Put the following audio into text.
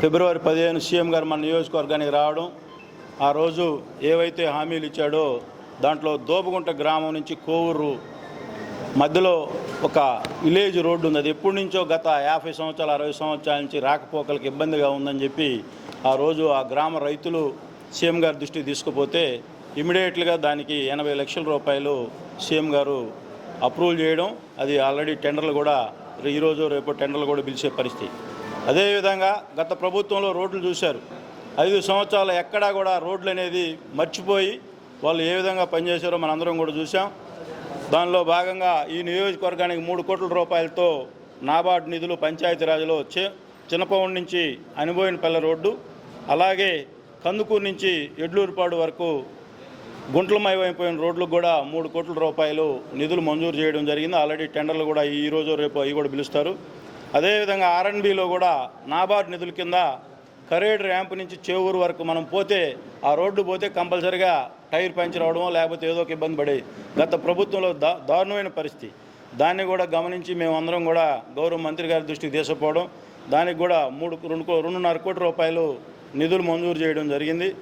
ఫిబ్రవరి పదిహేను సీఎం గారు మన నియోజకవర్గానికి రావడం ఆ రోజు ఏవైతే హామీలు ఇచ్చాడో దాంట్లో దోబగుంట గ్రామం నుంచి కోవూరు మధ్యలో ఒక విలేజ్ రోడ్డు ఉంది. అది ఎప్పటి నుంచో గత యాభై సంవత్సరాలు అరవై సంవత్సరాల నుంచి రాకపోకలకు ఇబ్బందిగా ఉందని చెప్పి ఆ రోజు ఆ గ్రామ రైతులు సీఎం గారి దృష్టికి తీసుకుపోతే ఇమీడియట్గా దానికి ఎనభై లక్షల రూపాయలు సీఎం గారు అప్రూవల్ చేయడం అది ఆల్రెడీ టెండర్లు కూడా ఈరోజు రేపు టెండర్లు కూడా పిలిచే పరిస్థితి. అదేవిధంగా గత ప్రభుత్వంలో రోడ్లు చూశారు. ఐదు సంవత్సరాలు ఎక్కడా కూడా రోడ్లు అనేది మర్చిపోయి వాళ్ళు ఏ విధంగా పనిచేశారో మనందరం కూడా చూసాం దానిలో భాగంగా ఈ నియోజకవర్గానికి మూడు కోట్ల రూపాయలతో నాబార్డు నిధులు పంచాయతీరాజ్లో వచ్చే చిన్నపౌండ్ నుంచి అనుభోయినపల్లె రోడ్డు అలాగే కందుకూరు నుంచి ఎడ్లూరుపాడు వరకు గుంట్లమయమైపోయిన రోడ్లకు కూడా మూడు కోట్ల రూపాయలు నిధులు మంజూరు చేయడం జరిగింది. ఆల్రెడీ టెండర్లు కూడా ఈ రోజు రేపు అవి కూడా పిలుస్తారు. అదేవిధంగా ఆర్ఎన్బిలో కూడా నాబార్డ్ నిధుల కింద కరేడ్ ర్యాంప్ నుంచి చేవూరు వరకు మనం పోతే ఆ రోడ్డు పోతే కంపల్సరిగా టైర్ పంచర్ అవడమో లేకపోతే ఏదో ఒక ఇబ్బంది పడేది గత ప్రభుత్వంలో దా దారుణమైన పరిస్థితి. దాన్ని కూడా గమనించి మేమందరం కూడా గౌరవ మంత్రి గారి దృష్టికి తీసుకుపోవడం దానికి కూడా మూడు రెండు కో- రెండున్నర కోటి రూపాయలు నిధులు మంజూరు చేయడం జరిగింది.